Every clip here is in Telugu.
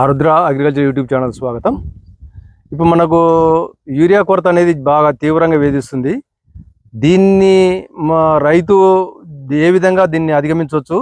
ఆరుద్ర అగ్రికల్చర్ యూట్యూబ్ ఛానల్ స్వాగతం. ఇప్పుడు మనకు యూరియా కొరత అనేది బాగా తీవ్రంగా వేధిస్తుంది. దీన్ని మా రైతు ఏ విధంగా దీన్ని అధిగమించవచ్చు?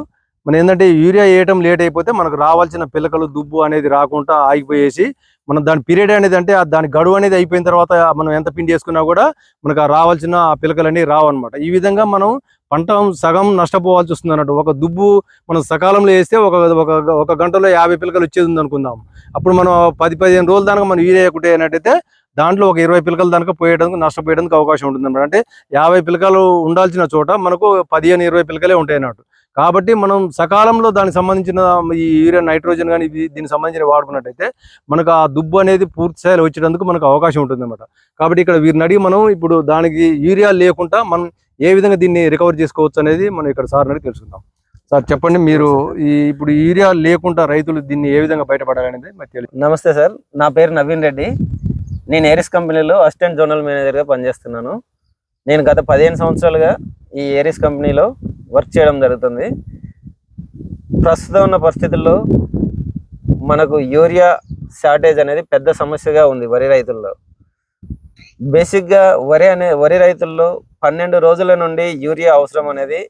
మనం ఏంటంటే యూరియా వేయటం లేట్ అయిపోతే మనకు రావాల్సిన పిల్లకలు దుబ్బు అనేది రాకుండా ఆగిపోయేసి మనం దాని పీరియడ్ అనేది అంటే దాని గడువు అనేది అయిపోయిన తర్వాత మనం ఎంత పిండి వేసుకున్నా కూడా మనకు ఆ రావాల్సిన ఆ పిలకలన్నీ రావన్నమాట. ఈ విధంగా మనం పంట సగం నష్టపోవాల్సి వస్తుంది అన్నట్టు. ఒక దుబ్బు మనం సకాలంలో వేస్తే ఒక ఒక ఒక గంటలో యాభై పిలకలు వచ్చేది ఉంది అనుకుందాం. అప్పుడు మనం పది పదిహేను రోజుల దానికి మనం యూరియా ఒకటి అయినట్టయితే దాంట్లో ఒక ఇరవై పిలకల దానిక పోయడానికి నష్టపోయడానికి అవకాశం ఉంటుంది అన్నమాట. అంటే యాభై పిలకలు ఉండాల్సిన చోట మనకు పదిహేను ఇరవై పిలకలే ఉంటాయి అన్నట్టు. కాబట్టి మనం సకాలంలో దానికి సంబంధించిన ఈ యూరియా నైట్రోజన్ కానీ దీనికి సంబంధించిన వాడుకున్నట్టయితే మనకు ఆ దుబ్బు అనేది పూర్తి స్థాయిలో వచ్చేటందుకు మనకు అవకాశం ఉంటుంది అన్నమాట. కాబట్టి ఇక్కడ వీరిని అడిగి మనం ఇప్పుడు దానికి యూరియా లేకుండా మనం ఏ విధంగా దీన్ని రికవర్ చేసుకోవచ్చు అనేది మనం ఇక్కడ సార్ అనేది తెలుసుకుందాం. సార్ చెప్పండి మీరు ఈ ఇప్పుడు యూరియా లేకుండా రైతులు దీన్ని ఏ విధంగా బయటపడాలనేది మరి తెలియదు. నమస్తే సార్ నా పేరు నవీన్ రెడ్డి. నేను ఏరిస్ కంపెనీలో అసిస్టెంట్ జోనల్ మేనేజర్గా పనిచేస్తున్నాను. నేను గత పదిహేను సంవత్సరాలుగా ఈ ఏరిస్ కంపెనీలో వర్క్ చేయడం జరుగుతుంది. ప్రస్తుతం ఉన్న పరిస్థితుల్లో మనకు యూరియా షార్టేజ్ అనేది పెద్ద సమస్యగా ఉంది వరి రైతుల్లో. బేసిక్గా వరి అనే వరి రైతుల్లో పన్నెండు రోజుల నుండి యూరియా అవసరం అనేది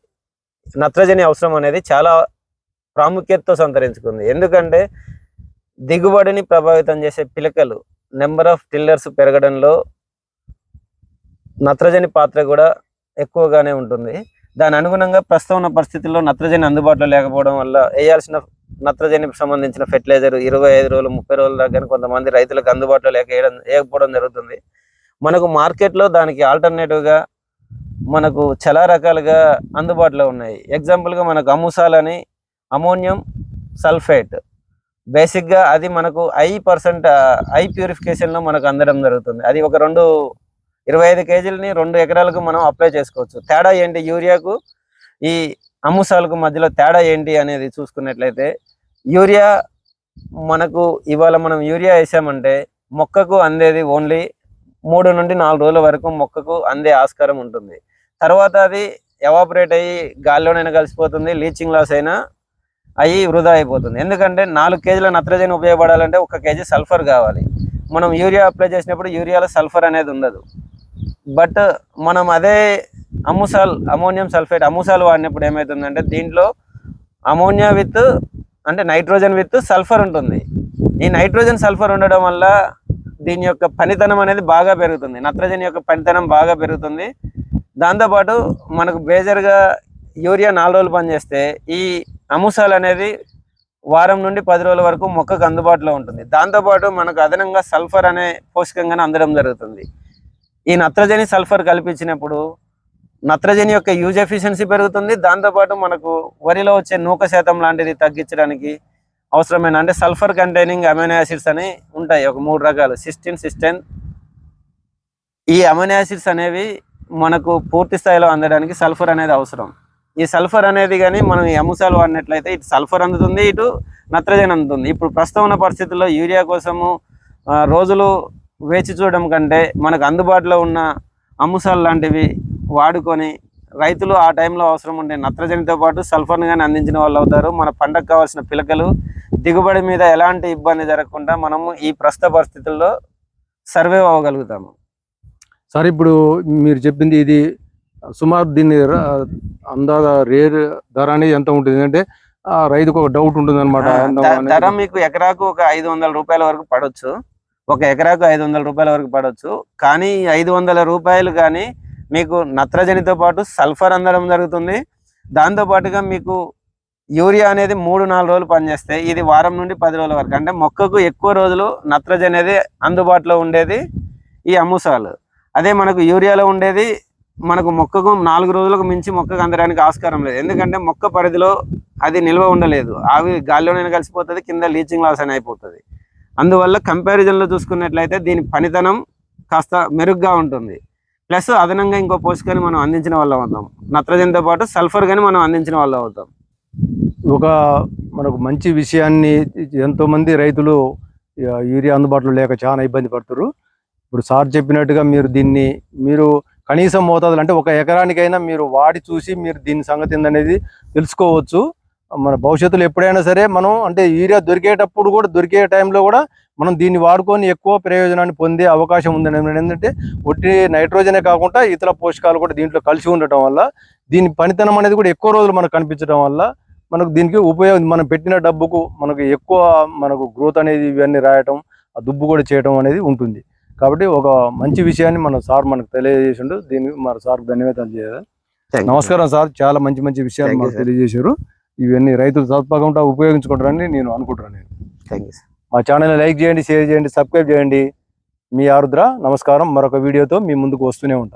నత్రజని అవసరం అనేది చాలా ప్రాముఖ్యతతో సంతరించుకుంది. ఎందుకంటే దిగుబడిని ప్రభావితం చేసే పిలకలు నెంబర్ ఆఫ్ టిల్లర్స్ పెరగడంలో నత్రజని పాత్ర కూడా ఎక్కువగానే ఉంటుంది. దాని అనుగుణంగా ప్రస్తుతం ఉన్న పరిస్థితుల్లో నత్రజని అందుబాటులో లేకపోవడం వల్ల వేయాల్సిన నత్రజనికి సంబంధించిన ఫెర్టిలైజర్ ఇరవై ఐదు రోజులు ముప్పై రోజుల దాకా కొంతమంది రైతులకు అందుబాటులో లేక వేయడం వేయకపోవడం జరుగుతుంది. మనకు మార్కెట్లో దానికి ఆల్టర్నేటివ్గా మనకు చాలా రకాలుగా అందుబాటులో ఉన్నాయి. ఎగ్జాంపుల్గా మనకు అమూసాల్ అని అమోనియం సల్ఫేట్. బేసిక్గా అది మనకు ఐ పర్సెంట్ ఐ ప్యూరిఫికేషన్లో మనకు అందడం జరుగుతుంది. అది ఒక రెండు ఇరవై ఐదు కేజీలని రెండు ఎకరాలకు మనం అప్లై చేసుకోవచ్చు. తేడా ఏంటి? యూరియాకు ఈ అమ్ముసాలకు మధ్యలో తేడా ఏంటి అనేది చూసుకున్నట్లయితే యూరియా మనకు ఇవాళ మనం యూరియా వేసామంటే మొక్కకు అందేది ఓన్లీ మూడు నుండి నాలుగు రోజుల వరకు మొక్కకు అందే ఆస్కారం ఉంటుంది. తర్వాత అది ఎవాపరేట్ అయ్యి గాల్లోనైనా కలిసిపోతుంది లీచింగ్ లాస్ అయినా అయ్యి వృధా అయిపోతుంది. ఎందుకంటే నాలుగు కేజీల నత్రజని ఉపయోగపడాలంటే ఒక కేజీ సల్ఫర్ కావాలి. మనం యూరియా అప్లై చేసినప్పుడు యూరియాలో సల్ఫర్ అనేది ఉండదు. బట్ మనం అదే అమూసాల్ అమోనియం సల్ఫేట్ అమూసాల్ వాడినప్పుడు ఏమవుతుందంటే దీంట్లో అమోనియా విత్ అంటే నైట్రోజన్ విత్ సల్ఫర్ ఉంటుంది. ఈ నైట్రోజన్ సల్ఫర్ ఉండడం వల్ల దీని యొక్క పనితనం అనేది బాగా పెరుగుతుంది. నత్రజని యొక్క పనితనం బాగా పెరుగుతుంది. దాంతోపాటు మనకు బేజర్గా యూరియా నాలుగు రోజులు పనిచేస్తే ఈ అముసాలు అనేది వారం నుండి పది రోజుల వరకు మొక్కకు అందుబాటులో ఉంటుంది. దాంతోపాటు మనకు అదనంగా సల్ఫర్ అనే పోషకంగానే అందడం జరుగుతుంది. ఈ నత్రజని సల్ఫర్ కల్పించినప్పుడు నత్రజని యొక్క యూజ్ ఎఫిషియన్సీ పెరుగుతుంది. దాంతోపాటు మనకు వరిలో వచ్చే నూక శాతం లాంటిది తగ్గించడానికి అవసరమైన అంటే సల్ఫర్ కంటైనింగ్ అమైనో యాసిడ్స్ అని ఉంటాయి. ఒక మూడు రకాలు. Cystine cysteine. ఈ అమైనో యాసిడ్స్ అనేవి మనకు పూర్తి స్థాయిలో అందడానికి సల్ఫర్ అనేది అవసరం. ఈ సల్ఫర్ అనేది కానీ మనం ఈ అముసాలు వాడినట్లయితే ఇటు సల్ఫర్ అందుతుంది ఇటు నత్రజని అందుతుంది. ఇప్పుడు ప్రస్తుతం ఉన్న పరిస్థితుల్లో యూరియా కోసము రోజులు వేచి చూడడం కంటే మనకు అందుబాటులో ఉన్న అముసాలు లాంటివి వాడుకొని రైతులు ఆ టైంలో అవసరం ఉండే నత్రజనితో పాటు సల్ఫర్ని కానీ అందించిన వాళ్ళు అవుతారు. మన పంటకు కావాల్సిన పిలకలు దిగుబడి మీద ఎలాంటి ఇబ్బంది జరగకుండా మనము ఈ ప్రస్తుత పరిస్థితుల్లో సర్వే అవ్వగలుగుతాము. సార్ ఇప్పుడు మీరు చెప్పింది ఇది సుమారు దీన్ని అందాగా రేర్ ధర అనేది ఎంత ఉంటుంది? అంటే ఆ రైతుకు ఒక డౌట్ ఉంటుంది అనమాట ధర మీకు ఎకరాకు ఒక ఐదు వందల రూపాయల వరకు పడవచ్చు ఒక ఎకరాకు ఐదు వందల రూపాయల వరకు పడవచ్చు కానీ ఈ ఐదు వందల రూపాయలు కానీ మీకు నత్రజనితో పాటు సల్ఫర్ అందడం జరుగుతుంది. దాంతో పాటుగా మీకు యూరియా అనేది మూడు నాలుగు రోజులు పనిచేస్తే ఇది వారం నుండి పది రోజుల వరకు. అంటే మొక్కకు ఎక్కువ రోజులు నత్రజని అనేది అందుబాటులో ఉండేది ఈ అముసాలు అదే మనకు యూరియాలో ఉండేది మనకు మొక్కకు నాలుగు రోజులకు మించి మొక్కకు అందడానికి ఆస్కారం లేదు. ఎందుకంటే మొక్క పరిధిలో అది నిల్వ ఉండలేదు. ఆవి గాల్లోనైనా కలిసిపోతుంది కింద లీచింగ్ లాస్ అని అయిపోతుంది. అందువల్ల కంపారిజన్లో చూసుకున్నట్లయితే దీని పనితనం కాస్త మెరుగ్గా ఉంటుంది. ప్లస్ అదనంగా ఇంకో పోషకాన్ని మనం అందించిన వాళ్ళం అవుతాం. నత్రజనితో పాటు సల్ఫర్ కానీ మనం అందించిన వాళ్ళం అవుతాం. ఒక మనకు మంచి విషయాన్ని ఎంతోమంది రైతులు యూరియా అందుబాటులో లేక చాలా ఇబ్బంది పడుతున్నారు ఇప్పుడు సార్ చెప్పినట్టుగా మీరు దీన్ని మీరు కనీసం మోతాదులు అంటే ఒక ఎకరానికైనా మీరు వాడి చూసి మీరు దీని సంగతి ఏందనేది తెలుసుకోవచ్చు. మన భవిష్యత్తులో ఎప్పుడైనా సరే మనం అంటే యూరియా దొరికేటప్పుడు కూడా దొరికే టైంలో కూడా మనం దీన్ని వాడుకొని ఎక్కువ ప్రయోజనాన్ని పొందే అవకాశం ఉందని ఏంటంటే ఒట్టి నైట్రోజనే కాకుండా ఇతర పోషకాలు కూడా దీంట్లో కలిసి ఉండటం వల్ల దీని పనితనం అనేది కూడా ఎక్కువ రోజులు మనకు కనిపించడం వల్ల మనకు దీనికి ఉపయోగం మనం పెట్టిన డబ్బుకు మనకు ఎక్కువ మనకు గ్రోత్ అనేది ఇవన్నీ రాయటం ఆ దుబ్బు కూడా చేయటం అనేది ఉంటుంది. కాబట్టి ఒక మంచి విషయాన్ని మన సార్ మనకు తెలియజేసిండు. దీనికి మన సార్ ధన్యవాదాలు చేయాలి. నమస్కారం సార్. చాలా మంచి మంచి విషయాలు మాకు. తెలియజేశారు. ఇవన్నీ రైతులు తప్పకుండా ఉపయోగించుకుంటారని నేను అనుకుంటున్నాను నేను. మా ఛానల్ లైక్ చేయండి షేర్ చేయండి సబ్స్క్రైబ్ చేయండి. మీ ఆరుద్ర నమస్కారం. మరొక వీడియోతో మీ ముందుకు వస్తూనే ఉంటాం.